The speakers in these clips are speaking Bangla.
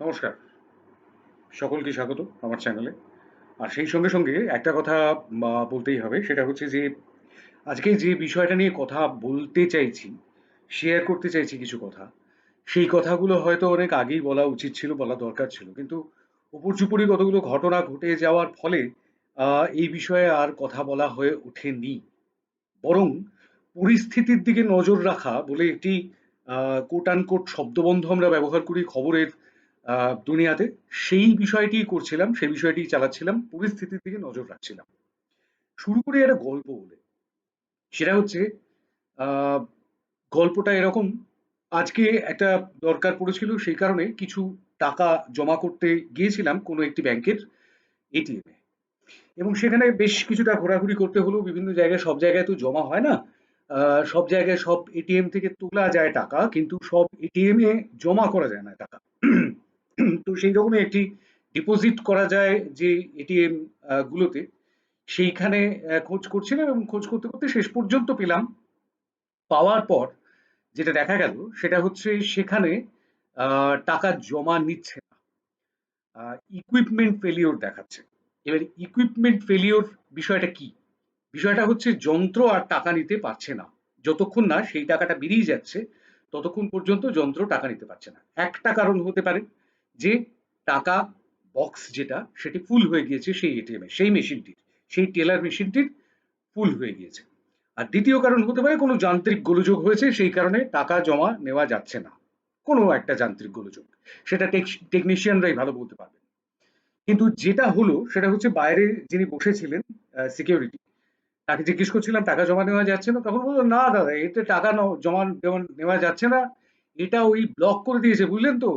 নমস্কার। সকলকে স্বাগত আমার চ্যানেলে। আর সেই সঙ্গে সঙ্গে একটা কথা বলতেই হবে, সেটা হচ্ছে যে, আজকে যে বিষয়টা নিয়ে কথা বলতে চাইছি শেয়ার করতে চাইছি কিছু কথা, সেই কথাগুলো হয়তো অনেক আগেই বলা উচিত ছিল, বলা দরকার ছিল। কিন্তু উপর্যুপরি কতগুলো ঘটনা ঘটে যাওয়ার ফলে এই বিষয়ে আর কথা বলা হয়ে ওঠেনি। বরং পরিস্থিতির দিকে নজর রাখা বলে একটি কোট আন কোট শব্দবন্ধ আমরা ব্যবহার করি খবরের দুনিয়াতে সেই বিষয়টি করছিলাম, সেই বিষয়টি চালাচ্ছিলাম, পরিস্থিতির দিকে নজর রাখছিলাম। শুরু করি একটা গল্প বলে। সেটা হচ্ছে গল্পটা এরকম, আজকে একটা দরকার পড়েছিল, সেই কারণে কিছু টাকা জমা করতে গিয়েছিলাম কোনো একটি ব্যাংকের এটিএমে এবং সেখানে বেশ কিছুটা ঘোরাঘুরি করতে হলো, বিভিন্ন জায়গায় সব জায়গায় তো জমা হয় না। সব জায়গায় সব এটিএম থেকে তোলা যায় টাকা, কিন্তু সব এটিএম এ জমা করা যায় না টাকা। তো সেই রকমই একটি ডিপোজিট করা যায় যে এটিএম গুলোতে। সেইখানে খোঁজ করছিলাম এবং খোঁজ করতে করতে শেষ পর্যন্ত পেলাম। পাওয়ার পর যেটা দেখা গেল, সেটা হচ্ছে সেখানে টাকা জমা নিচ্ছে না। ইকুইপমেন্ট ফেলিওর দেখাচ্ছে। এবার ইকুইপমেন্ট ফেলিওর বিষয়টা কি? বিষয়টা হচ্ছে যন্ত্র আর টাকা নিতে পারছে না। যতক্ষণ না সেই টাকাটা বেরিয়ে যাচ্ছে, ততক্ষণ পর্যন্ত যন্ত্র টাকা নিতে পারছে না। একটা কারণ হতে পারে যে টাকা বক্স যেটা, সেটি ফুল হয়ে গিয়েছে সেই এটিএম সেই মেশিনটির সেই টেলার মেশিনটির ফুল হয়ে গিয়েছে। আর দ্বিতীয় কারণ হতে পারে কোনো যান্ত্রিক গোলযোগ হয়েছে, সেই কারণে টাকা জমা নেওয়া যাচ্ছে না। কোনো একটা যান্ত্রিক গোলযোগ। সেটা টেকনিশিয়ানরাই ভালো বলতে পারবে কিন্তু যেটা হলো, সেটা হচ্ছে বাইরে যিনি বসেছিলেন সিকিউরিটি তাকে জিজ্ঞেস করছিলাম, টাকা জমা নেওয়া যাচ্ছে না? তখন বলল, না দাদা, এতে টাকা জমা নেওয়া যাচ্ছে না। এটা ওই ব্লক করে দিয়েছে, বুঝলেন তো?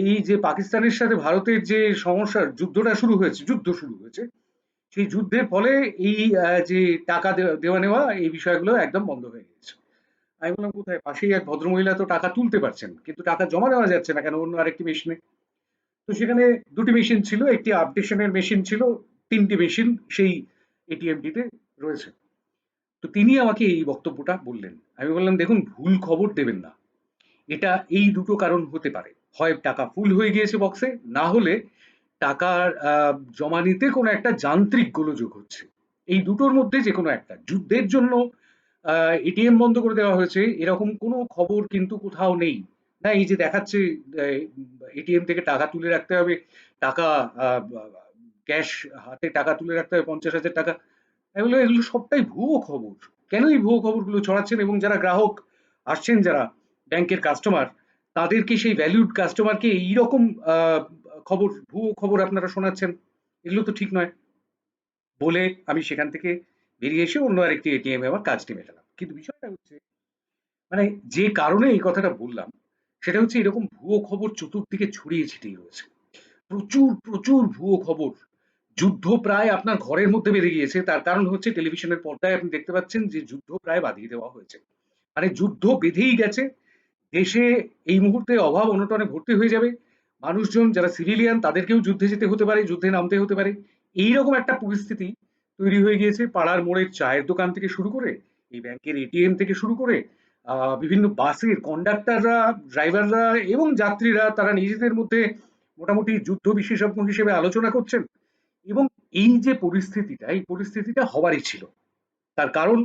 এই যে পাকিস্তানের সাথে ভারতের যে সমস্যার যুদ্ধটা শুরু হয়েছে, যুদ্ধ শুরু হয়েছে, সেই যুদ্ধের ফলে এই যে টাকা দেওয়া নেওয়া, এই বিষয়গুলো একদম বন্ধ হয়ে গেছে আমি বললাম, কোথায়? পাশেই এক ভদ্রমহিলা তো টাকা তুলতে পারছেন, কিন্তু টাকা জমা দেওয়া যাচ্ছে না কেন? অন্য আরেকটি মেশিনে। তো সেখানে দুটি মেশিন ছিল, একটি আপডেশনের মেশিন ছিল, তিনটি মেশিন সেই এটিএমটিতে রয়েছে। তো তিনি আমাকে এই বক্তব্যটা বললেন। আমি বললাম, দেখুন, ভুল খবর দেবেন না। এটা এই দুটো কারণ হতে পারে। হয় টাকা ফুল হয়ে গিয়েছে বক্সে না হলে টাকার জমা নিতে কোনো একটা যান্ত্রিক গোলযোগ হচ্ছে। এই দুটোর মধ্যে যে কোনো একটা। যুদ্ধের জন্য এটিএম বন্ধ করে দেওয়া হয়েছে। এরকম কোনো খবর কিন্তু কোথাও নেই। না, এই যে দেখাচ্ছে এটিএম থেকে টাকা তুলে রাখতে হবে, টাকা ক্যাশ হাতে টাকা তুলে রাখতে হবে, পঞ্চাশ হাজার টাকা। বললাম এগুলো সবটাই ভুয়ো খবর। কেন এই ভুয়ো খবরগুলো ছড়াচ্ছেন? এবং যারা গ্রাহক আসছেন, যারা ব্যাংকের কাস্টমার তাদেরকে সেই ভ্যালিউড কাস্টমারকে এইরকম খবর, ভুয়ো খবর আপনারা শোনাচ্ছেন, এগুলো তো ঠিক নয়। বলে আমি সেখান থেকে বেরিয়ে এসে অন্য আরেকটি এটিএম আমার কাজটি মেটালাম। কিন্তু বিষয়টা হচ্ছে মানে যে কারণে এই কথাটা বললাম, সেটা হচ্ছে এরকম ভুয়ো খবর চতুর্দিকে ছড়িয়ে ছিটিয়ে রয়েছে। প্রচুর প্রচুর ভুয়ো খবর। যুদ্ধ প্রায় আপনার ঘরের মধ্যে বেঁধে গিয়েছে। তার কারণ হচ্ছে টেলিভিশনের পর্দায় আপনি দেখতে পাচ্ছেন যে যুদ্ধ প্রায় বাঁধিয়ে দেওয়া হয়েছে। মানে যুদ্ধ বেঁধেই গেছে দেশে এই মুহূর্তে অভাব অনটনে ভর্তি হয়ে যাবে। মানুষজন যারা সিভিলিয়ান তাদেরকেও যুদ্ধে যেতে হতে পারে, যুদ্ধে নামতে হতে পারে। এইরকম একটা পরিস্থিতি তৈরি হয়ে গিয়েছে পাড়ার মোড়ের চায়ের দোকান থেকে শুরু করে, এই ব্যাংকের এটিএম থেকে শুরু করে বিভিন্ন বাসের কন্ডাক্টররা ড্রাইভাররা এবং যাত্রীরা, তারা নিজেদের মধ্যে মোটামুটি যুদ্ধ বিশেষজ্ঞ হিসেবে আলোচনা করছেন এবং এই যে পরিস্থিতিটা, এই পরিস্থিতিটা হবারই ছিল। তার কারণ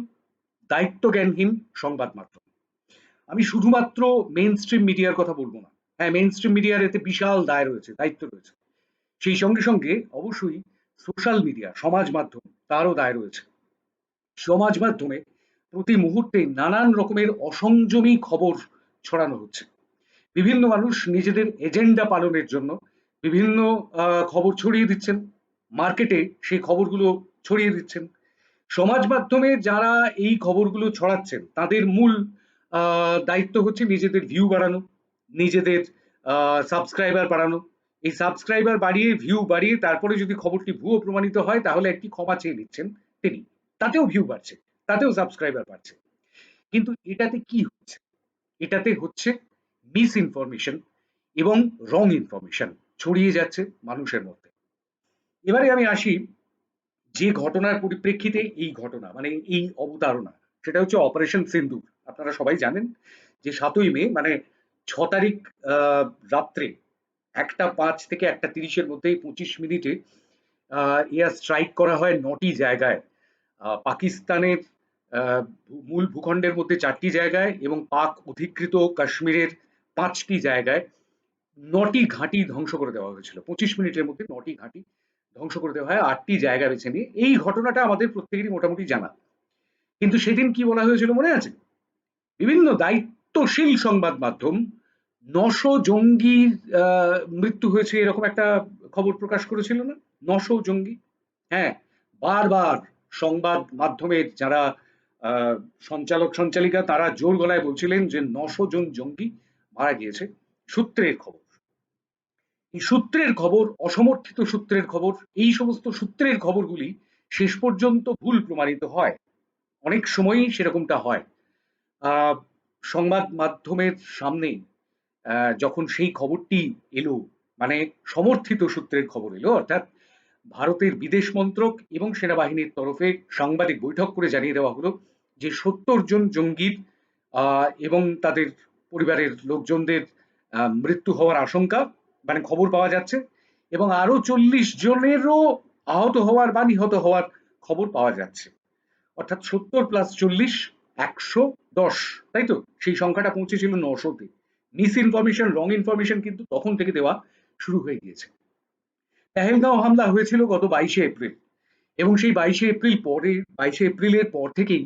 দায়িত্বজ্ঞানহীন সংবাদ মাধ্যম আমি শুধুমাত্র মেইন স্ট্রিম মিডিয়ার কথা বলব না। হ্যাঁ মেইন স্ট্রিম মিডিয়ার এতে বিশাল দায় রয়েছে, দায়িত্ব রয়েছে। সেই সঙ্গে সঙ্গে অবশ্যই সোশ্যাল মিডিয়া সমাজ মাধ্যম, তারও দায় রয়েছে। সমাজ মাধ্যমে প্রতি মুহূর্তে নানান রকমের অসংযমী খবর ছড়ানো হচ্ছে। বিভিন্ন মানুষ নিজেদের এজেন্ডা পালনের জন্য বিভিন্ন খবর ছড়িয়ে দিচ্ছেন মার্কেটে সেই খবরগুলো ছড়িয়ে দিচ্ছেন। সমাজ মাধ্যমে যারা এই খবরগুলো ছড়াচ্ছেন, তাদের মূল দায়িত্ব হচ্ছে নিজেদের ভিউ বাড়ানো, নিজেদের সাবস্ক্রাইবার বাড়ানো। এই সাবস্ক্রাইবার বাড়িয়ে ভিউ বাড়িয়ে তারপরে যদি খবরটি ভুয়ো প্রমাণিত হয়, তাহলে একটি ক্ষমা চেয়ে নিচ্ছেন তিনি। তাতেও ভিউ বাড়ছে, তাতেও সাবস্ক্রাইবার বাড়ছে। কিন্তু এটাতে কি হচ্ছে? এটাতে হচ্ছে মিস ইনফরমেশন এবং রং ইনফরমেশন ছড়িয়ে যাচ্ছে মানুষের মধ্যে। এবারে আমি আসি যে ঘটনার পরিপ্রেক্ষিতে এই ঘটনা মানে এই অবতারণা সেটা হচ্ছে অপারেশন সিন্দুর আপনারা সবাই জানেন যে সাতই মে মানে ছ তারিখ রাত্রে একটা পাঁচ থেকে একটা তিরিশের মধ্যে পঁচিশ মিনিটে এয়ার স্ট্রাইক করা হয় নটি জায়গায়। পাকিস্তানের মূল ভূখণ্ডের মধ্যে চারটি জায়গায় এবং পাক অধিকৃত কাশ্মীরের পাঁচটি জায়গায় নটি ঘাঁটি ধ্বংস করে দেওয়া হয়েছিল। পঁচিশ মিনিটের মধ্যে নটি ঘাঁটি ধ্বংস করে দেওয়া হয়, আটটি জায়গা বেছে নিয়ে। এই ঘটনাটা আমাদের প্রত্যেকেরই মোটামুটি জানা। কিন্তু সেদিন কি বলা হয়েছিল মনে আছে? বিভিন্ন দায়িত্বশীল সংবাদ মাধ্যম নশো জঙ্গির মৃত্যু হয়েছে এরকম একটা খবর প্রকাশ করেছিল না? নশো জঙ্গি? হ্যাঁ বারবার সংবাদ মাধ্যমের যারা সঞ্চালক, সঞ্চালিকা, তারা জোর গলায় বলছিলেন যে নশো জন জঙ্গি মারা গিয়েছে। সূত্রের খবর। এই সূত্রের খবর, অসমর্থিত সূত্রের খবর, এই সমস্ত সূত্রের খবরগুলি শেষ পর্যন্ত ভুল প্রমাণিত হয়। অনেক সময়ই সেরকমটা হয়। সংবাদ মাধ্যমের সামনে যখন সেই খবরটি এলো মানে সমর্থিত সূত্রের খবর এলো, অর্থাৎ ভারতের বিদেশ মন্ত্রক এবং সেনাবাহিনীর তরফে সাংবাদিক বৈঠক করে জানিয়ে দেওয়া হলো যে সত্তর জন জঙ্গির এবং তাদের পরিবারের লোকজনদের মৃত্যু হওয়ার আশঙ্কা মানে খবর পাওয়া যাচ্ছে এবং আরও চল্লিশ জনেরও আহত হওয়ার বা নিহত হওয়ার খবর পাওয়া যাচ্ছে। অর্থাৎ সত্তর প্লাস চল্লিশ, একশো দশ, তাই তো? সেই সংখ্যাটা পৌঁছেছিল নশোতে মিস ইনফরমেশন রং ইনফরমেশন কিন্তু তখন থেকে দেওয়া শুরু হয়ে গিয়েছে। পেহেলগাঁও হামলা হয়েছিল গত বাইশে এপ্রিল। এবং সেই বাইশে এপ্রিল পরে, বাইশে এপ্রিলের পর থেকেই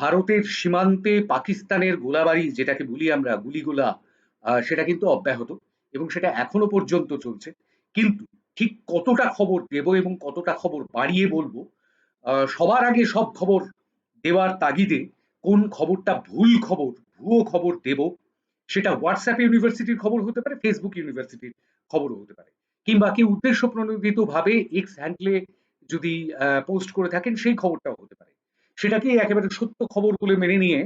ভারতের সীমান্তে পাকিস্তানের গোলাবাড়ি যেটাকে বলি আমরা, গুলিগোলা সেটা কিন্তু অব্যাহত এবং সেটা এখনও পর্যন্ত চলছে। কিন্তু ঠিক কতটা খবর দেব এবং কতটা খবর বাড়িয়ে বলব সবার আগে সব খবর দেওয়ার তাগিদে কোন খবরটা ভুল খবর, ভুয়ো খবর দেব, সেটা হোয়াটসঅ্যাপ ইউনিভার্সিটির খবর হতে পারে ফেসবুক ইউনিভার্সিটির খবরও হতে পারে। কিংবা কেউ উদ্দেশ্য প্রণোদিত ভাবে এক্স হ্যান্ডলে যদি পোস্ট করে থাকেন, সেই খবরটাও হতে পারে। সেটাকে একেবারে সত্য খবর বলে মেনে নিয়ে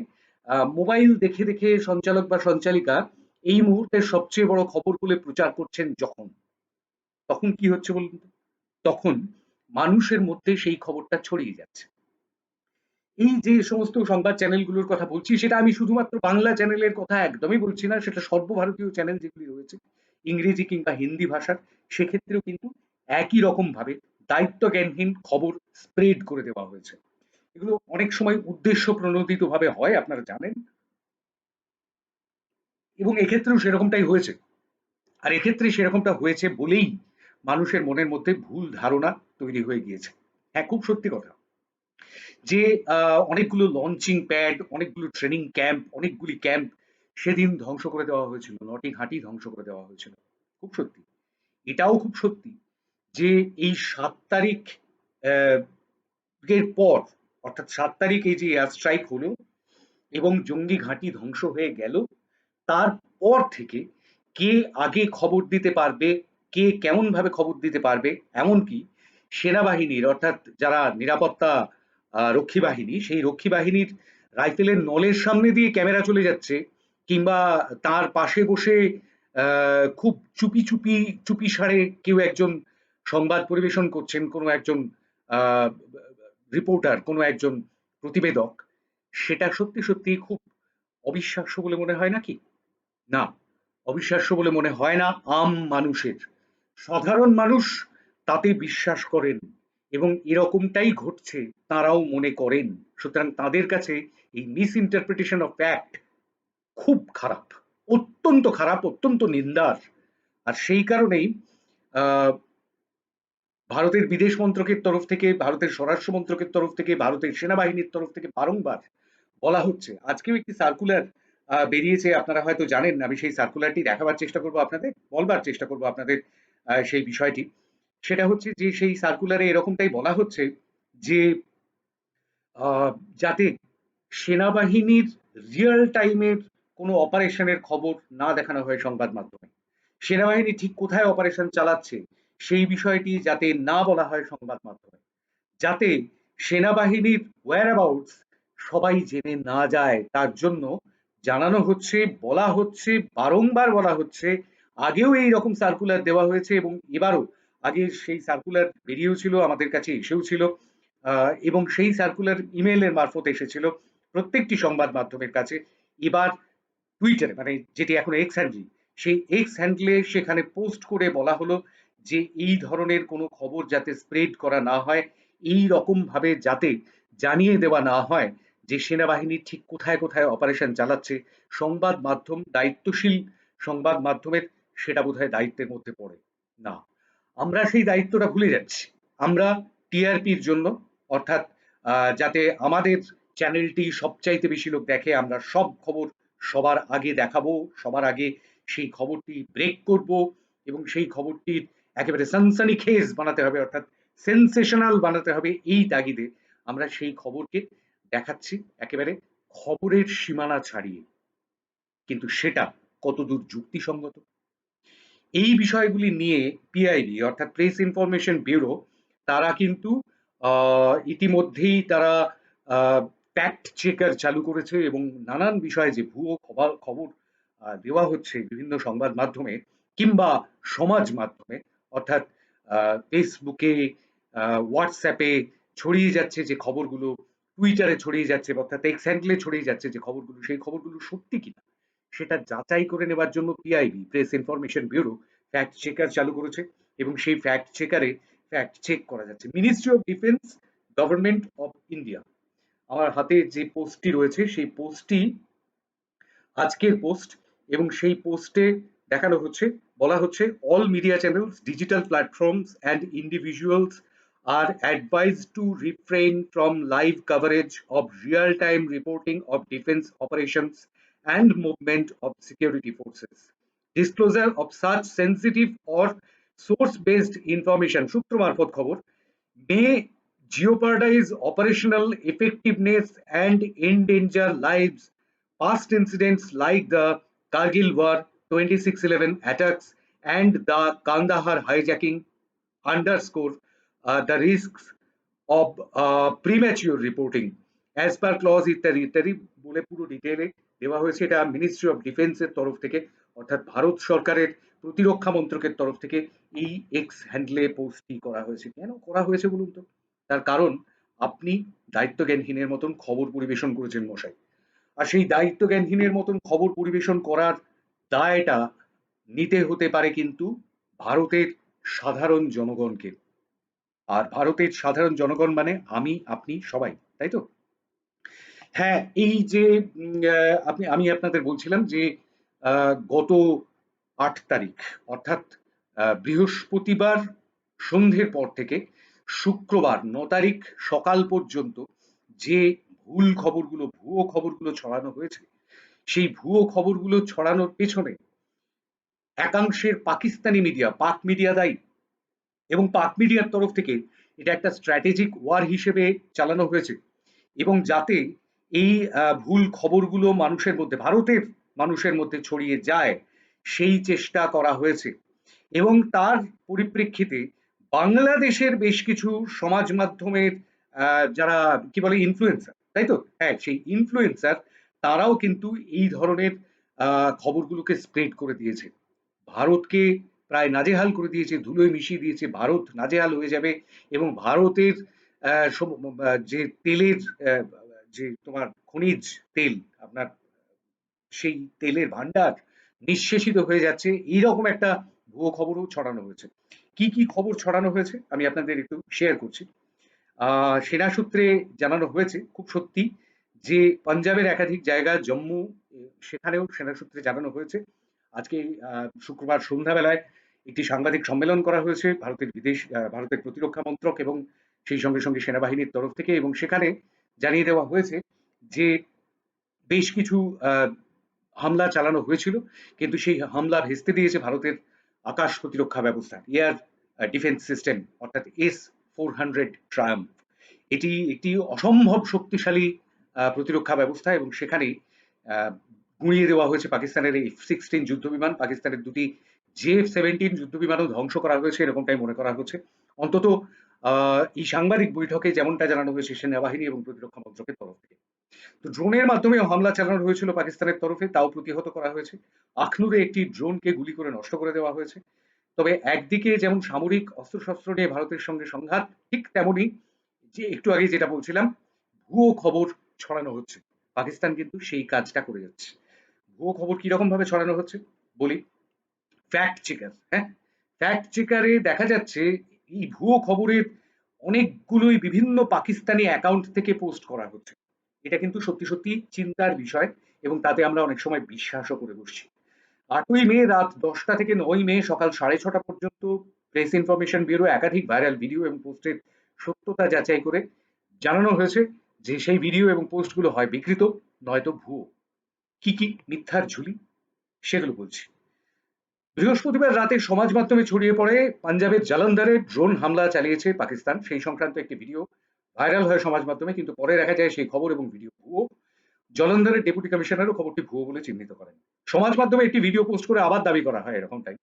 মোবাইল দেখে দেখে সঞ্চালক বা সঞ্চালিকা এই মুহূর্তে সবচেয়ে বড় খবর বলে প্রচার করছেন যখন। তখন কি হচ্ছে বলুন? তখন মানুষের মধ্যে সেই খবরটা ছড়িয়ে যাচ্ছে। এই যে সমস্ত সংবাদ চ্যানেলগুলোর কথা বলছি, সেটা আমি শুধুমাত্র বাংলা চ্যানেলের কথা একদমই বলছি না, সেটা সর্বভারতীয় চ্যানেল যেগুলি রয়েছে, ইংরেজি কিংবা হিন্দি ভাষার, সেক্ষেত্রেও কিন্তু একই রকম ভাবে দায়িত্ব জ্ঞানহীন খবর স্প্রেড করে দেওয়া হয়েছে। এগুলো অনেক সময় উদ্দেশ্য প্রণোদিত ভাবে হয়, আপনারা জানেন। এবং এক্ষেত্রেও সেরকমটাই হয়েছে। আর এক্ষেত্রে সেরকমটা হয়েছে বলেই মানুষের মনের মধ্যে ভুল ধারণা তৈরি হয়ে গিয়েছে। হ্যাঁ খুব সত্যি কথা। যে অনেকগুলো লঞ্চিং প্যাড অনেকগুলো ট্রেনিং ক্যাম্প অনেকগুলি ক্যাম্প সেদিন ধ্বংস করে দেওয়া হয়েছিল, নটি ঘাঁটি ধ্বংস করে দেওয়া হয়েছিল। খুব সত্যি। এটাও খুব সত্যি যে, এই সাত তারিখ এর পর, অর্থাৎ সাত তারিখ এই যে এয়ার স্ট্রাইক হলো এবং জঙ্গি ঘাঁটি ধ্বংস হয়ে গেল, তারপর থেকে কে আগে খবর দিতে পারবে কে কেমন ভাবে খবর দিতে পারবে, এমনকি সেনাবাহিনীর, অর্থাৎ যারা নিরাপত্তা রক্ষী বাহিনী সেই রক্ষী বাহিনীর রাইফেলের নলের সামনে দিয়ে ক্যামেরা চলে যাচ্ছে, কিংবা তার পাশে বসে খুব চুপি চুপি চুপি সারে কেউ একজন সংবাদ পরিবেশন করছেন, কোনো একজন রিপোর্টার, কোনো একজন প্রতিবেদক, সেটা সত্যি সত্যি খুব অবিশ্বাস্য বলে মনে হয় নাকি? না, অবিশ্বাস্য বলে মনে হয় না, আম মানুষের। সাধারণ মানুষ তাতে বিশ্বাস করেন এবং এরকমটাই ঘটছে তারাও মনে করেন। সুতরাং তাদের কাছে এই মিস ইন্টারপ্রিটেশন অফ ফ্যাক্ট খুব খারাপ, অত্যন্ত খারাপ, অত্যন্ত নিন্দার। আর সেই কারণেই ভারতের বিদেশ মন্ত্রকের তরফ থেকে, ভারতের স্বরাষ্ট্র মন্ত্রকের তরফ থেকে, ভারতের সেনাবাহিনীর তরফ থেকে বারংবার বলা হচ্ছে। আজকেও একটি সার্কুলার বেরিয়েছে, আপনারা হয়তো জানেন, আমি সেই সার্কুলারটি দেখাবার চেষ্টা করব আপনাদের, বলবার চেষ্টা করব আপনাদের। সেই বিষয়টি। সেটা হচ্ছে যে, সেই সার্কুলারে এরকমটাই বলা হচ্ছে যে যাতে সেনাবাহিনীর রিয়েল টাইমের কোনো অপারেশনের খবর না দেখানো হয় সংবাদ মাধ্যমে। সেনাবাহিনী ঠিক কোথায় অপারেশন চালাচ্ছে, সেই বিষয়টি যাতে না বলা হয় সংবাদ মাধ্যমে। যাতে সেনাবাহিনীর ওয়্যার অ্যাবাউটস সবাই জেনে না যায়, তার জন্য জানানো হচ্ছে, বলা হচ্ছে, বারংবার বলা হচ্ছে আগেও এই রকম সার্কুলার দেওয়া হয়েছে এবং এবারও আগে সেই সার্কুলার বেরিয়েও ছিল, আমাদের কাছে এসেও ছিল এবং সেই সার্কুলার ইমেলের মারফত এসেছিল প্রত্যেকটি সংবাদ মাধ্যমের কাছে। এবার টুইটারে মানে যেটি এখন এক্স হ্যান্ডেল সেই এক্স হ্যান্ডলে সেখানে পোস্ট করে বলা হলো যে এই ধরনের কোনো খবর যাতে স্প্রেড করা না হয়, এই রকম ভাবে যাতে জানিয়ে দেওয়া না হয় যে সেনাবাহিনী ঠিক কোথায় কোথায় অপারেশন চালাচ্ছে। সংবাদ মাধ্যম, দায়িত্বশীল সংবাদ মাধ্যমের সেটা বোধহয় দায়িত্বের মধ্যে পড়ে। না, আমরা সেই দায়িত্বটা ভুলে যাচ্ছি। আমরা টিআরপির জন্য, অর্থাৎ যাতে আমাদের চ্যানেলটি সবচাইতে বেশি লোক দেখে, আমরা সব খবর সবার আগে দেখাবো, সবার আগে সেই খবরটি ব্রেক করব এবং সেই খবরটির একেবারে সানসানি খেজ বানাতে হবে, অর্থাৎ সেন্সেশনাল বানাতে হবে এই তাগিদে আমরা সেই খবরকে দেখাচ্ছি একেবারে খবরের সীমানা ছাড়িয়ে। কিন্তু সেটা কতদূর যুক্তিসঙ্গত? এই বিষয়গুলি নিয়ে পিআইবি অর্থাৎ প্রেস ইনফরমেশন ব্যুরো তারা কিন্তু ইতিমধ্যেই তারা ফ্যাক্ট চেকার চালু করেছে এবং নানান বিষয়ে যে ভুয়ো খবর খবর দেওয়া হচ্ছে বিভিন্ন সংবাদ মাধ্যমে কিংবা সমাজ মাধ্যমে, অর্থাৎ ফেসবুকে হোয়াটসঅ্যাপে ছড়িয়ে যাচ্ছে যে খবরগুলো টুইটারে ছড়িয়ে যাচ্ছে অর্থাৎ এক্স হ্যান্ডলে ছড়িয়ে যাচ্ছে যে খবরগুলো, সেই খবরগুলো সত্যি কিনা? সেটা যাচাই করে নেবার জন্য PIB press information bureau fact checker চালু করেছে এবং সেই ফ্যাক্ট চেকারে ফ্যাক্ট চেক করা যাচ্ছে। Ministry of defence government of India আমার হাতে যে পোস্টটি রয়েছে, সেই পোস্টটি আজকের পোস্ট এবং সেই পোস্টে দেখানো হচ্ছে, বলা হচ্ছে all media channels digital platforms and individuals are advised to refrain from live coverage of real-time reporting of defense operations and movement of security forces. Disclosure of such sensitive or source-based information, সূত্র মারফত খবর, may jeopardize operational effectiveness and endanger lives. Past incidents like the Kargil War, 2611 attacks, and the Kandahar hijacking underscore uh, the risks of uh, premature reporting as per clause ইত্যাদি ইত্যাদি বলে পুরো ডিটেলে দেওয়া হয়েছে এটা মিনিস্ট্রি অফ ডিফেন্সের তরফ থেকে, অর্থাৎ ভারত সরকারের প্রতিরক্ষা মন্ত্রকের তরফ থেকে এই এক্স হ্যান্ডলে পোস্টটি করা হয়েছে। কেন করা হয়েছে বলুন তো? তার কারণ আপনি দায়িত্বজ্ঞানহীনের মতন খবর পরিবেশন করেছেন মশাই। আর সেই দায়িত্বজ্ঞানহীনের মতন খবর পরিবেশন করার দায়টা নিতে হতে পারে কিন্তু ভারতের সাধারণ জনগণকে। আর ভারতের সাধারণ জনগণ মানে আমি, আপনি, সবাই, তাই তো? হ্যাঁ এই যে আপনি, আমি আপনাদের বলছিলাম যে গত আট তারিখ, অর্থাৎ বৃহস্পতিবার সন্ধ্যের পর থেকে শুক্রবার ন তারিখ সকাল পর্যন্ত যে ভুল খবরগুলো, ভুয়ো খবরগুলো ছড়ানো হয়েছে, সেই ভুয়ো খবরগুলো ছড়ানোর পেছনে একাংশের পাকিস্তানি মিডিয়া, পাক মিডিয়া দায়ী এবং পাক মিডিয়ার তরফ থেকে এটা একটা স্ট্র্যাটেজিক ওয়ার হিসেবে চালানো হয়েছে এবং যাতে এই ভুল খবরগুলো মানুষের মধ্যে, ভারতের মানুষের মধ্যে ছড়িয়ে যায়, সেই চেষ্টা করা হয়েছে। এবং তার পরিপ্রেক্ষিতে বাংলাদেশের বেশ কিছু সমাজ মাধ্যমের যারা, কি বলে ইনফ্লুয়েন্সার তাই তো? হ্যাঁ সেই ইনফ্লুয়েন্সার তারাও কিন্তু এই ধরনের খবরগুলোকে স্প্রেড করে দিয়েছে। ভারতকে প্রায় নাজেহাল করে দিয়েছে, ধুলোয় মিশিয়ে দিয়েছে, ভারত নাজেহাল হয়ে যাবে এবং ভারতের যে তেলের যে তোমার খনিজ তেল, আপনার সেই তেলের ভান্ডার নিঃশেষিত হয়ে যাচ্ছে, এইরকম একটা ভুয়ো খবরও ছড়ানো হয়েছে। কি কি খবর ছড়ানো হয়েছে আমি আপনাদের একটু শেয়ার করছি। সেনা সূত্রে জানানো হয়েছে খুব সত্যি যে পাঞ্জাবের একাধিক জায়গা, জম্মু সেখানেও সেনা সূত্রে জানানো হয়েছে। আজকে শুক্রবার সন্ধ্যাবেলায় একটি সাংবাদিক সম্মেলন করা হয়েছে, ভারতের বিদেশ ভারতের প্রতিরক্ষা মন্ত্রক এবং সেই সঙ্গে সঙ্গে সেনাবাহিনীর তরফ থেকে এবং সেখানে জানিয়ে দেওয়া হয়েছে যে বেশ কিছু হামলা চালানো হয়েছিল, কিন্তু সেই হামলা ভেস্তে দিয়েছে ভারতের আকাশ প্রতিরক্ষা ব্যবস্থা, এয়ার ডিফেন্স সিস্টেম, অর্থাৎ এস ফোর হান্ড্রেড ট্রায়াম্প এটি একটি অসম্ভব শক্তিশালী প্রতিরক্ষা ব্যবস্থা এবং সেখানে গুঁড়িয়ে দেওয়া হয়েছে পাকিস্তানের এফ সিক্সটিন যুদ্ধ বিমান। পাকিস্তানের দুটি জে সেভেন্টিন যুদ্ধ বিমানও ধ্বংস করা হয়েছে, এরকমটাই মনে করা হচ্ছে। অন্তত এই সাংবাদিক বৈঠকে যেমনটা জানানো হয়েছে সেনাবাহিনী এবং প্রতিরক্ষা মন্ত্রকের তরফ থেকে। তো ড্রোনের মাধ্যমে হামলা চালানো হয়েছিল পাকিস্তানের তরফে, তাও প্রতিহত করা হয়েছে। আখনুরে একটি ড্রোনকে গুলি করে নষ্ট করে দেওয়া হয়েছে। তবে একদিকে যেমন সামরিক অস্ত্রশস্ত্র নিয়ে ভারতের সঙ্গে সংঘাত, ঠিক তেমনই যে একটু আগে যেটা বলছিলাম, ভুয়ো খবর ছড়ানো হচ্ছে। পাকিস্তান কিন্তু সেই কাজটা করে যাচ্ছে। ভুয়ো খবর কীরকম ভাবে ছড়ানো হচ্ছে? বলি ফ্যাক্ট চেকার হ্যাঁ? ফ্যাক্ট চেকারে দেখা যাচ্ছে এই ভুয়ো খবরের অনেকগুলোই বিভিন্ন পাকিস্তানি অ্যাকাউন্ট থেকে পোস্ট করা হচ্ছে। এটা কিন্তু সত্যি সত্যি চিন্তার বিষয় এবং তাতে আমরা অনেক সময় বিশ্বাসও করে বসছি। আটই মে রাত দশটা থেকে নয় মে সকাল সাড়ে ছটা পর্যন্ত প্রেস ইনফরমেশন ব্যুরো একাধিক ভাইরাল ভিডিও এবং পোস্টের সত্যতা যাচাই করে জানানো হয়েছে যে সেই ভিডিও এবং পোস্টগুলো হয় বিকৃত, নয়তো ভুয়ো। কি কি মিথ্যার ঝুলি সেগুলো বলছি। বৃহস্পতিবার রাতে সমাজ মাধ্যমে ছড়িয়ে পড়ে পাঞ্জাবের জালন্ধারে ড্রোন হামলা চালিয়েছে পাকিস্তান। সেই সংক্রান্ত একটি ভিডিও ভাইরাল হয় সমাজ মাধ্যমে, কিন্তু পরে দেখা যায় সেই খবর এবং ভিডিও ভুয়ো। জলন্ধরের ডেপুটি কমিশনারও খবরটি ভুয়ো বলে চিহ্নিত করেন। সমাজ মাধ্যমে একটি ভিডিও পোস্ট করে আবার দাবি করা হয় এরকমটাই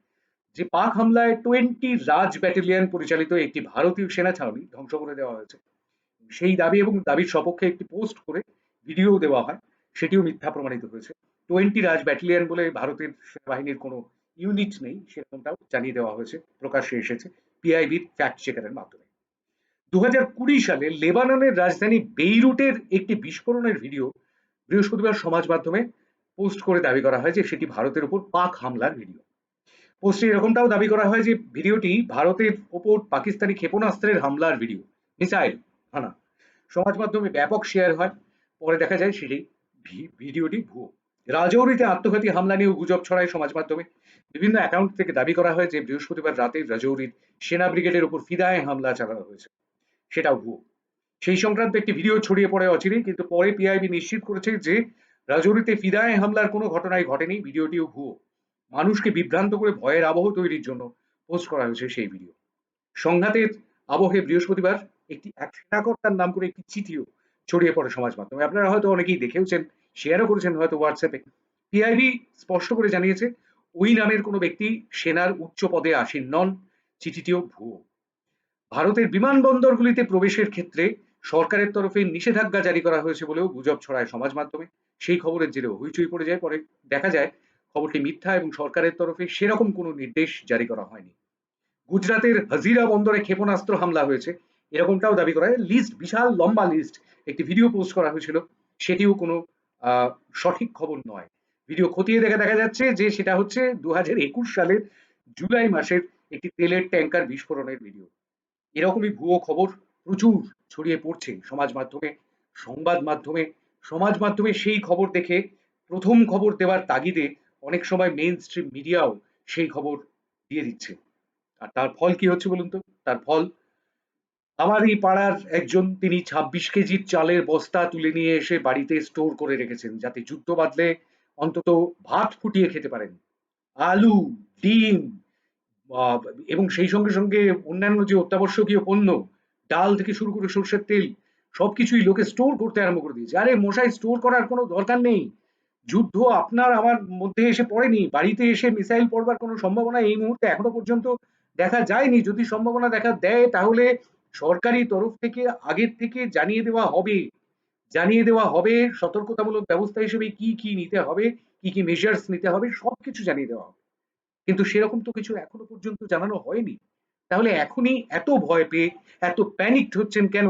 যে পাক হামলায় টোয়েন্টি রাজ ব্যাটালিয়ন পরিচালিত একটি ভারতীয় সেনা ছাউনি ধ্বংস করে দেওয়া হয়েছে। সেই দাবি এবং দাবির সপক্ষে একটি পোস্ট করে ভিডিও দেওয়া হয়, সেটিও মিথ্যা প্রমাণিত হয়েছে। টোয়েন্টি রাজ ব্যাটালিয়ন বলে ভারতের সেনাবাহিনীর কোনো ইউনিট নেই, সেরকমটাও জানিয়ে দেওয়া হয়েছে, প্রকাশ্যে এসেছে পিআইবির ফ্যাক্ট চেকারের মাধ্যমে। দু কুড়ি সালে লেবাননের রাজধানী বেইরুটের একটি বিস্ফোরণের ভিডিও বৃহস্পতিবার সমাজ মাধ্যমে পোস্ট করে দাবি করা হয় যে সেটি ভারতের উপর পাক হামলার ভিডিও। পোস্টে এরকমটাও দাবি করা হয় যে ভিডিওটি ভারতের ওপর পাকিস্তানি ক্ষেপণাস্ত্রের হামলার ভিডিও, মিসাইল, হানা। সমাজ মাধ্যমে ব্যাপক শেয়ার হয়, পরে দেখা যায় সেটি ভিডিওটি ভুয়ো। রাজৌরিতে আত্মঘাতী হামলা নিয়ে গুজব ছড়ায় সমাজ মাধ্যমে। বিভিন্ন অ্যাকাউন্ট থেকে দাবি করা হয় যে বৃহস্পতিবার রাতে রাজৌরির সেনা ব্রিগেডের উপর ফিদায় হামলা চালানো হয়েছে। সেটাও ভুয়ো। সেই সংক্রান্ত একটি ভিডিও ছড়িয়ে পড়ে অচিরেই, কিন্তু পরে পিআইবি নিশ্চিত করেছে যে রাজৌরিতে ফিদায় হামলার কোনো ঘটনাই ঘটেনি, ভিডিওটিও ভুয়ো। মানুষকে বিভ্রান্ত করে ভয়ের আবহ তৈরির জন্য পোস্ট করা হয়েছে সেই ভিডিও। সংঘাতের আবহে বৃহস্পতিবার একটি এক সেনাকর্তার নাম করে একটি চিঠিও ছড়িয়ে পড়ে সমাজ মাধ্যমে। আপনারা হয়তো অনেকেই দেখেওছেন শেয়ারও করেছেন হয়তো হোয়াটসঅ্যাপে পিআইবি স্পষ্ট করে জানিয়েছে, ওই নামের কোনো ব্যক্তি সেনার উচ্চ পদে আসীন নন, চিঠিটিও ভুয়ো। ভারতের বিমানবন্দরগুলিতে প্রবেশের ক্ষেত্রে সরকারের তরফে নিষেধাজ্ঞা জারি করা হয়েছে বলেও গুজব ছড়ায় সমাজ মাধ্যমে। সেই খবরের জেরেও হইচই পড়ে যায়। পরে দেখা যায়, খবরটি মিথ্যা এবং সরকারের তরফে সেরকম কোনো নির্দেশ জারি করা হয়নি। গুজরাতের হাজিরা বন্দরে ক্ষেপণাস্ত্র হামলা হয়েছে। এরকমটাও দাবি করা হয় লিস্ট, বিশাল লম্বা লিস্ট। একটি ভিডিও পোস্ট করা হয়েছিল। সেটিও কোনো সঠিক খবর নয়। ভিডিও খতিয়ে দেখে দেখা যাচ্ছে যে সেটা হচ্ছে দু হাজার একুশ সালের জুলাই মাসের একটি তেলের ট্যাঙ্কার বিস্ফোরণের ভিডিও এরকমই ভুয়ো খবর প্রচুর ছড়িয়ে পড়ছে সমাজ মাধ্যমে, সংবাদ মাধ্যমে। সমাজ মাধ্যমে সেই খবর দেখে প্রথম খবর দেওয়ার তাগিদে অনেক সময় মেইন স্ট্রিম মিডিয়াও সেই খবর দিয়ে দিচ্ছে। আর তার ফল কি হচ্ছে বলুন তো? তার ফল আমার এই পাড়ার একজন, তিনি ছাব্বিশ কেজির চালের বস্তা তুলে নিয়ে এসে বাড়িতে স্টোর করে রেখেছেন, যাতে যুদ্ধ বাঁধলে অন্তত ভাত ফুটিয়ে খেতে পারেন। আলু, ডিম এবং সেই সঙ্গে সঙ্গে অন্যান্য যে অত্যাবশ্যকীয় পণ্য, ডাল থেকে শুরু করে সর্ষের তেল, সবকিছুই লোকে স্টোর করতে আরম্ভ করে দিয়েছে। আরে মশাই, স্টোর করার কোনো দরকার নেই। যুদ্ধ আপনার আমার মধ্যে এসে পড়েনি। বাড়িতে এসে মিসাইল পড়বার কোনো সম্ভাবনা এই মুহূর্তে এখনও পর্যন্ত দেখা যায়নি। যদি সম্ভাবনা দেখা দেয়, তাহলে সরকারি তরফ থেকে, আগের থেকে জানিয়ে দেওয়া হবে। জানিয়ে দেওয়া হবে, সতর্কতামূলক ব্যবস্থা হিসেবে কি কি নিতে হবে, কি কি মেজার্স নিতে হবে, সবকিছু জানিয়ে দেওয়া হবে। কিন্তু সেরকম তো কিছু এখনও পর্যন্ত জানানো হয়নি। তাহলে এখনই এত ভয় পেয়ে, এত প্যানিকড হচ্ছেন কেন?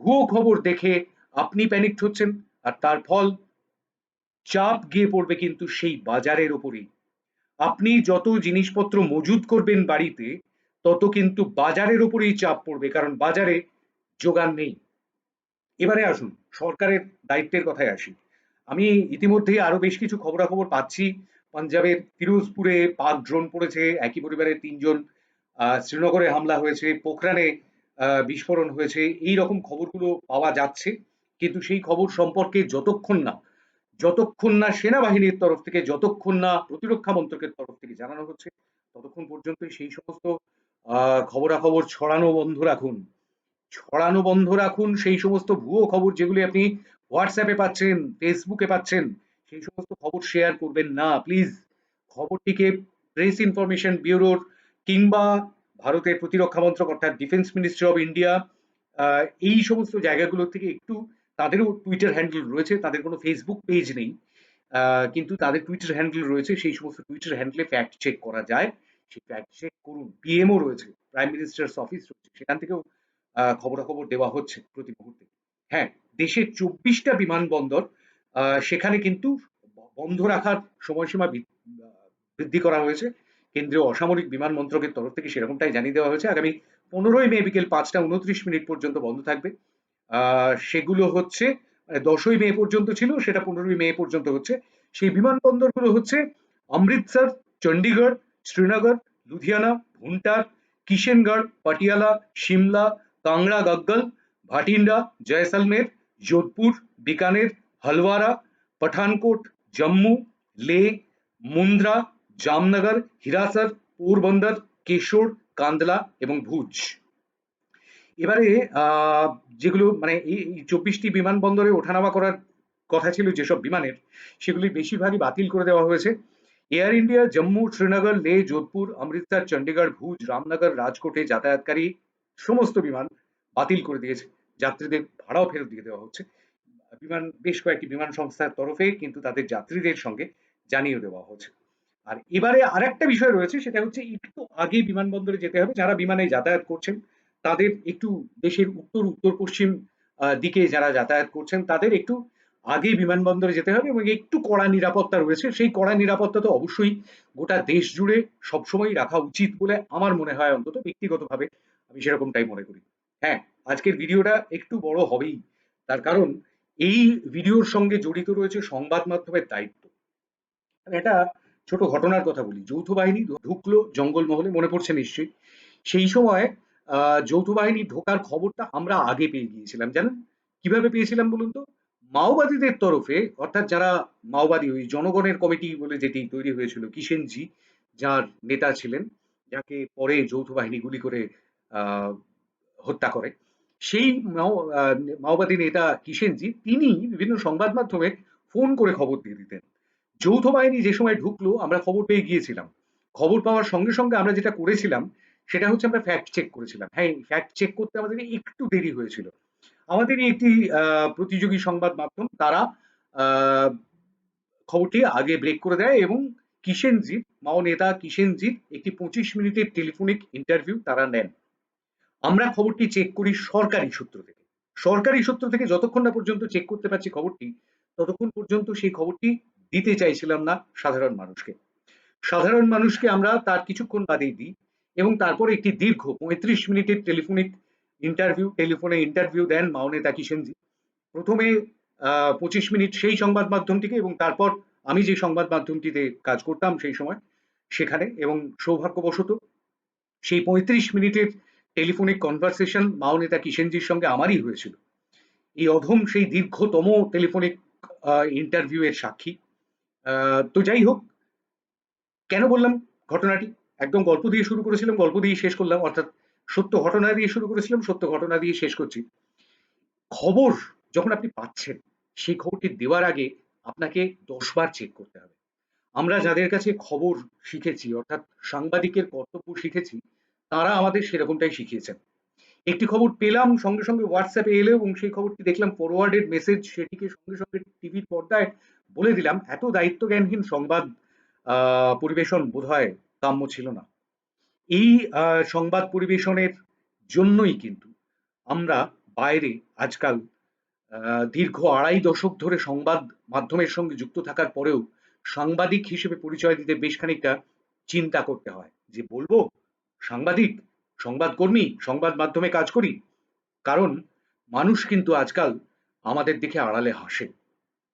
ভুয়ো খবর দেখে আপনি প্যানিকড হচ্ছেন, আর তার ফল চাপ গিয়ে পড়বে কিন্তু সেই বাজারের ওপরেই। আপনি যত জিনিসপত্র মজুদ করবেন বাড়িতে তত কিন্তু বাজারের উপরেই চাপ পড়বে, কারণ বাজারে যোগান নেই। এবারে আসুন, সরকারের দায়িত্বের কথায় আসি। আমি ইতিমধ্যেই আরও বেশ কিছু খবরাখবর পাচ্ছি। পাঞ্জাবের ফিরোজপুরে পাক ড্রোন পড়েছে, একই পরিবারের তিনজন শ্রীনগরে হামলা হয়েছে, পোখরানে বিস্ফোরণ হয়েছে, এই রকম খবরগুলো পাওয়া যাচ্ছে। কিন্তু সেই খবর সম্পর্কে যতক্ষণ না যতক্ষণ না সেনাবাহিনীর তরফ থেকে, যতক্ষণ না প্রতিরক্ষা মন্ত্রকের তরফ থেকে জানানো হচ্ছে, ততক্ষণ পর্যন্ত সেই সমস্ত খবরাখবর ছড়ানো বন্ধ রাখুন। ছড়ানো বন্ধ রাখুন, সেই সমস্ত ভুয়ো খবর যেগুলি আপনি হোয়াটসঅ্যাপে পাচ্ছেন ফেসবুকে পাচ্ছেন, সেই সমস্ত খবর শেয়ার করবেন না। প্লিজ খবরটিকে প্রেস ইনফরমেশন ব্যুরোর কিংবা ভারতের প্রতিরক্ষা মন্ত্রক, অর্থাৎ ডিফেন্স মিনিস্ট্রি অফ ইন্ডিয়া এই সমস্ত জায়গাগুলো থেকে একটু তাদেরও টুইটার হ্যান্ডেল রয়েছে। তাদের কোনো ফেসবুক পেজ নেই। কিন্তু তাদের টুইটার হ্যান্ডেল রয়েছে। সেই সমস্ত টুইটার হ্যান্ডেলে ফ্যাক্ট চেক করা যায়। ফ্যাক্ট চেক করুন। পিএমও রয়েছে প্রাইম মিনিস্টার্স অফিস রয়েছে, সেখান থেকেও খবরাখবর দেওয়া হচ্ছে প্রতি মুহূর্তে। হ্যাঁ দেশের চব্বিশটা বিমানবন্দর সেখানে কিন্তু বন্ধ রাখার সময়সীমা বৃদ্ধি করা হয়েছে। কেন্দ্রীয় অসামরিক বিমান মন্ত্রকের তরফ থেকে সেরকমটাই জানিয়ে দেওয়া হয়েছে। আগামী পনেরোই মে বিকেল পাঁচটা উনত্রিশ মিনিট পর্যন্ত বন্ধ থাকবে। সেগুলো হচ্ছে মানে দশই মে পর্যন্ত ছিল, সেটা পনেরোই মে পর্যন্ত হচ্ছে। সেই বিমানবন্দরগুলো হচ্ছে, অমৃতসর চণ্ডীগড় শ্রীনগর, লুধিয়ানা ভুন্টার কিশেনগড়, পাটিয়ালা, সিমলা, কাংড়া, গগ্গল, ভাটিন্ডা, জয়সলমের, যোধপুর, বিকানের, হলওয়ারা, পঠানকোট, জম্মু, লে, মুন্দ্রা, জামনগর হিরাসর পোরবন্দর, কেশোর, কান্দলা এবং ভুজ। এবারে যেগুলো মানে এই চব্বিশটি বিমানবন্দরে ওঠানামা করার কথা ছিল যেসব বিমানের, সেগুলি বেশিরভাগই বাতিল করে দেওয়া হয়েছে। এয়ার ইন্ডিয়া জম্মু শ্রীনগর লে যোধপুর অমৃতসর চণ্ডীগড় ভুজ রামনগর রাজকোটে যাতায়াতকারী সমস্ত বিমান বাতিল করে দিয়েছে। যাত্রীদের ভাড়াও ফেরত দিয়ে দেওয়া হচ্ছে। বিমান, বেশ কয়েকটি বিমান সংস্থার তরফে কিন্তু তাদের যাত্রীদের সঙ্গে জানিয়ে দেওয়া হচ্ছে। আর এবারে আরেকটা বিষয় রয়েছে, সেটা হচ্ছে একটু আগে বিমানবন্দরে যেতে হবে। যারা বিমানে যাতায়াত করছেন, তাদের একটু দেশের উত্তর উত্তর, পশ্চিম দিকে যারা যাতায়াত করছেন, তাদের একটু আগে বিমানবন্দরে যেতে হবে এবং একটু কড়া নিরাপত্তা রয়েছে। সেই কড়া নিরাপত্তা তো অবশ্যই গোটা দেশ জুড়ে সবসময় রাখা উচিত বলে আমার মনে হয় অন্তত ব্যক্তিগতভাবে আমি সেরকমটাই মনে করি। হ্যাঁ আজকের ভিডিওটা একটু বড় হবেই। তার কারণ এই ভিডিওর সঙ্গে জড়িত রয়েছে সংবাদ মাধ্যমের দায়িত্ব। একটা ছোট ঘটনার কথা বলি। যৌথ বাহিনী ঢুকলো জঙ্গলমহলে মনে পড়ছে নিশ্চয়ই। সেই সময় যৌথ বাহিনী ঢোকার খবরটা আমরা আগে পেয়ে গিয়েছিলাম, জানেন? কীভাবে পেয়েছিলাম বলুন তো? মাওবাদীদের তরফে, অর্থাৎ যারা মাওবাদী, ওই জনগণের কমিটি বলে যেটি তৈরি হয়েছিল কিষেনজি যার নেতা ছিলেন, যাকে পরে যৌথ বাহিনী গুলি করে হত্যা করে, সেই মাওবাদী নেতা কিষেনজি তিনি বিভিন্ন সংবাদ মাধ্যমে ফোন করে খবর দিয়ে দিতেন। যৌথ বাহিনী যে সময় ঢুকলো, আমরা খবর পেয়ে গিয়েছিলাম। খবর পাওয়ার সঙ্গে সঙ্গে আমরা যেটা করেছিলাম, সেটা হচ্ছে আমরা ফ্যাক্ট চেক করেছিলাম। হ্যাঁ ফ্যাক্ট চেক করতে আমাদের একটু দেরি হয়েছিল। আমাদেরই একটি প্রতিযোগী সংবাদ মাধ্যম, তারা খবরটি আগে ব্রেক করে দেয় এবং কিষেনজির মাও নেতা কিষেনজির একটি পঁচিশ মিনিটের টেলিফোনিক ইন্টারভিউ তারা নেন। আমরা খবরটি চেক করি সরকারি সূত্র থেকে। সরকারি সূত্র থেকে যতক্ষণ না পর্যন্ত চেক করতে পারছি খবরটি, ততক্ষণ পর্যন্ত সেই খবরটি দিতে চাইছিলাম না সাধারণ মানুষকে। সাধারণ মানুষকে আমরা তার কিছুক্ষণ বাদেই দিই এবং তারপর একটি দীর্ঘ পঁয়ত্রিশ মিনিটের টেলিফোনিক ইন্টারভিউ টেলিফোনে ইন্টারভিউ দেন মাওনেতা কিষেনজি প্রথমে পঁচিশ মিনিট সেই সংবাদ মাধ্যমটিকে এবং তারপর আমি যে সংবাদ মাধ্যমটিতে কাজ করতাম সেই সময় সেখানে এবং সৌভাগ্যবশত সেই পঁয়ত্রিশ মিনিটের টেলিফোনিক কনভারসেশন মাওনেতা কিষেনজির সঙ্গে আমারই হয়েছিল। এই অধম সেই দীর্ঘতম টেলিফোনিক ইন্টারভিউ এর সাক্ষী। তো যাই হোক, কেন বললাম ঘটনাটি? একদম গল্প দিয়ে শুরু করেছিলাম, গল্প দিয়ে শেষ করলাম, অর্থাৎ সত্য ঘটনা দিয়ে শুরু করেছিলাম, সত্য ঘটনা দিয়ে শেষ করছি। খবর যখন আপনি পাচ্ছেন, সেই খবরটি দেওয়ার আগে আপনাকে দশবার চেক করতে হবে। আমরা যাদের কাছে খবর শিখেছি, অর্থাৎ সাংবাদিকের কর্তব্য শিখেছি, তারা আমাদের সেরকমটাই শিখিয়েছেন। একটি খবর পেলাম, সঙ্গে সঙ্গে হোয়াটসঅ্যাপে এলো এবং সেই খবরটি দেখলাম ফরওয়ার্ডেড মেসেজ সেটিকে সঙ্গে সঙ্গে টিভির পর্দায় বলে দিলাম। এত দায়িত্ব জ্ঞানহীন সংবাদ পরিবেশন বোধহয় কাম্য ছিল না। এই সংবাদ পরিবেশনের জন্যই কিন্তু আমরা বাইরে আজকাল দীর্ঘ আড়াই দশক ধরে সংবাদ মাধ্যমের সঙ্গে যুক্ত থাকার পরেও সাংবাদিক হিসেবে পরিচয় দিতে বেশ খানিকটা চিন্তা করতে হয়। যে বলব, সাংবাদিক, সংবাদকর্মী, সংবাদ মাধ্যমে কাজ করি, কারণ মানুষ কিন্তু আজকাল আমাদের দেখে আড়ালে হাসে।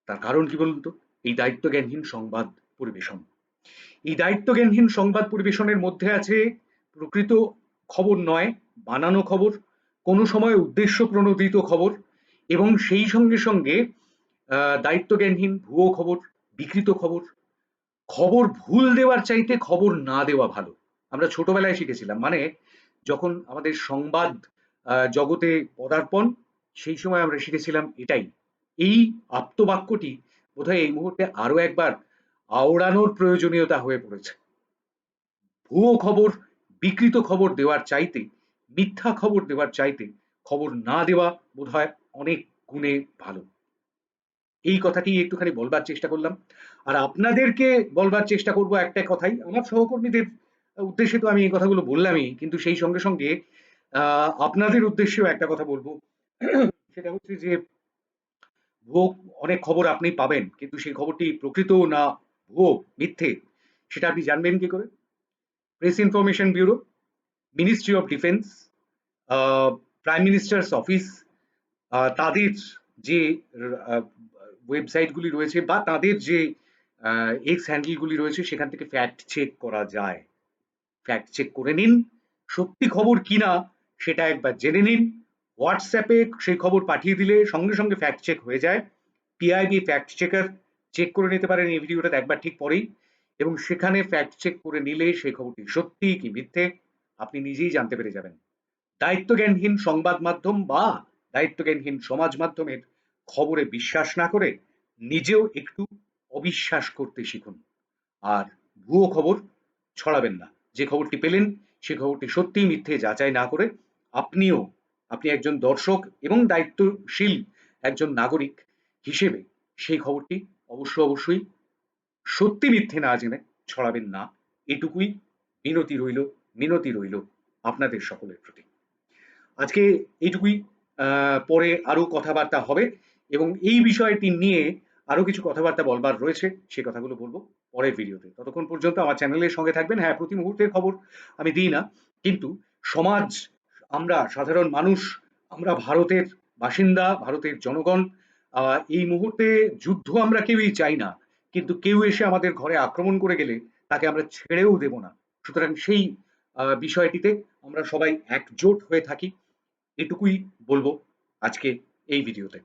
তার কারণ কি বলুন তো? এই দায়িত্বজ্ঞানহীন সংবাদ পরিবেশন। এই দায়িত্বজ্ঞানহীন সংবাদ পরিবেশনের মধ্যে আছে প্রকৃত খবর নয়, বানানো খবর, কোনো সময় উদ্দেশ্য প্রণোদিত খবর এবং সেই সঙ্গে সঙ্গে দায়িত্বজ্ঞানহীন, ভুয়ো খবর, বিকৃত খবর খবর ভুল দেওয়ার চাইতে খবর না দেওয়া ভালো। আমরা ছোটবেলায় শিখেছিলাম মানে যখন আমাদের সংবাদ জগতে পদার্পণ, সেই সময় আমরা শিখেছিলাম এটাই। এই আপ্তবাক্যটি বোধহয় এই মুহূর্তে আরও একবার আওড়ানোর প্রয়োজনীয়তা হয়ে পড়েছে। ভুয়ো খবর বিকৃত খবর দেওয়ার চাইতে, মিথ্যা খবর দেওয়ার চাইতে খবর না দেওয়া বোধহয় অনেক গুণে ভালো। এই কথাটি একটুখানি বলবার চেষ্টা করলাম। আর আপনাদেরকে বলবার চেষ্টা করব একটা কথাই। আমার সহকর্মীদের উদ্দেশ্যে তো আমি এই কথাগুলো বললামই, কিন্তু সেই সঙ্গে সঙ্গে আপনাদের উদ্দেশ্যেও একটা কথা বলব। সেটা হচ্ছে যে, ভোগ অনেক খবর আপনি পাবেন, কিন্তু সেই খবরটি প্রকৃত না ভুয়ো মিথ্যে, সেটা আপনি জানবেন কি করে? Press information bureau ministry of defence prime minister's office তাদের যে ওয়েবসাইটগুলি রয়েছে বা তাদের যে এক্স হ্যান্ডেলগুলি রয়েছে, সেখান থেকে ফ্যাক্ট চেক করা যায়। ফ্যাক্ট চেক করে নিন। সত্যি খবর কিনা সেটা একবার জেনে নিন। হোয়াটসঅ্যাপে সেই খবর পাঠিয়ে দিলে সঙ্গে সঙ্গে ফ্যাক্ট চেক হয়ে যায়। পিআইবি ফ্যাক্ট চেকার চেক করে নিতে পারেন এই ভিডিওটা একবার ঠিক পরেই। এবং সেখানে ফ্যাক্ট চেক করে নিলে সেই খবরটি সত্যি কি মিথ্যে, আপনি নিজেই জানতে পেরে যাবেন। দায়িত্বজ্ঞানহীন সংবাদ মাধ্যম বা দায়িত্বজ্ঞানহীন সমাজ মাধ্যমের খবরে বিশ্বাস না করে নিজেও একটু অবিশ্বাস করতে শিখুন। আর ভুয়ো খবর ছড়াবেন না। যে খবরটি পেলেন, সে খবরটি সত্যি মিথ্যে যাচাই না করে আপনিও, আপনি একজন দর্শক এবং দায়িত্বশীল একজন নাগরিক হিসেবে সেই খবরটি অবশ্য অবশ্যই সত্যি মিথ্যে না জেনে ছড়াবেন না। এটুকুই মিনতি রইল মিনতি রইল আপনাদের সকলের প্রতি। আজকে এইটুকুই পরে আরও কথাবার্তা হবে এবং এই বিষয়টি নিয়ে আরও কিছু কথাবার্তা বলবার রয়েছে, সে কথাগুলো বলব পরের ভিডিওতে। ততক্ষণ পর্যন্ত আমার চ্যানেলের সঙ্গে থাকবেন। হ্যাঁ প্রতি মুহূর্তের খবর আমি দিই না, কিন্তু সমাজ, আমরা সাধারণ মানুষ, আমরা ভারতের বাসিন্দা, ভারতের জনগণ এই মুহূর্তে যুদ্ধ আমরা কেউই চাই না। কিন্তু কেউ এসে আমাদের ঘরে আক্রমণ করে গেলে তাকে আমরা ছেড়েও দেব না। সুতরাং সেই বিষয়টিতে আমরা সবাই একজোট হয়ে থাকি। এটুকুই বলব আজকে এই ভিডিওতে।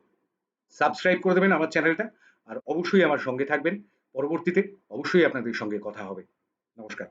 সাবস্ক্রাইব করে দেবেন আমার চ্যানেলটা আর অবশ্যই আমার সঙ্গে থাকবেন। পরবর্তীতে অবশ্যই আপনাদের সঙ্গে কথা হবে। নমস্কার।